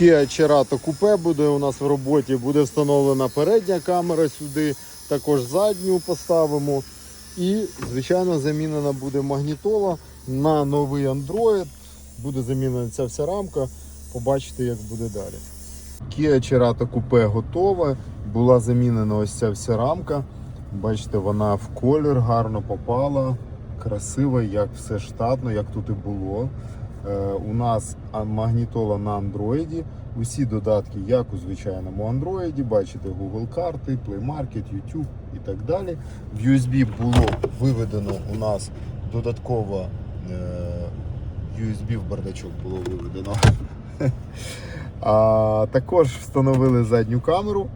Kia Cerato Coupe буде у нас в роботі, буде встановлена передня камера сюди, також задню поставимо. І, звичайно, замінена буде магнітола на новий Android. Буде замінена ця вся рамка. Побачите, як буде далі. Kia Cerato Coupe готова. Була замінена ось ця вся рамка. Бачите, вона в колір гарно попала. Красиво, як все штатно, як тут і було. Е, у нас магнітола на андроїді. Усі додатки, як у звичайному андроїді, бачите, Google карти, Play Market, YouTube і так далі. В USB було виведено у нас додатково е, USB в бардачок було виведено. А, також встановили задню камеру.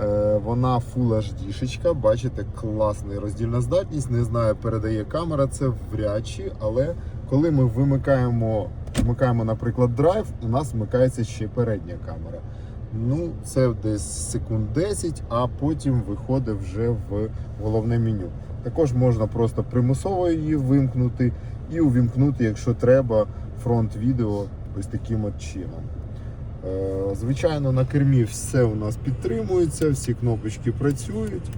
Е, Вона Full HD, шечка, бачите, класний роздільна здатність. Не знаю, передає камера це вряд чи, але коли ми вимикаємо, вмикаємо, наприклад, драйв, у нас вмикається ще передня камера. Ну, це десь секунд 10, а потім виходить вже в головне меню. Також можна просто примусово її вимкнути і увімкнути, якщо треба, фронт відео ось таким от чином. Е, Звичайно, на кермі все у нас підтримується, всі кнопочки працюють.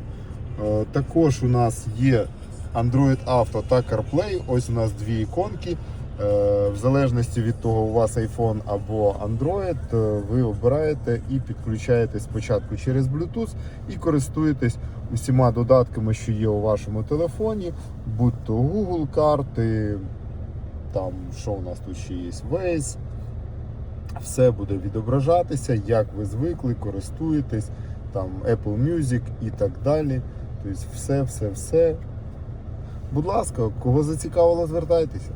Е, Також у нас є Android Auto та CarPlay. Ось у нас дві іконки. Е, В залежності від того, у вас iPhone або Android, е, ви обираєте і підключаєте спочатку через Bluetooth і користуєтесь усіма додатками, що є у вашому телефоні, будь то Google карти, там що у нас тут ще є, Waze. Все буде відображатися, як ви звикли, користуєтесь, там Apple Music і так далі. Тобто все, все, все. Будь ласка, кого зацікавило, звертайтеся.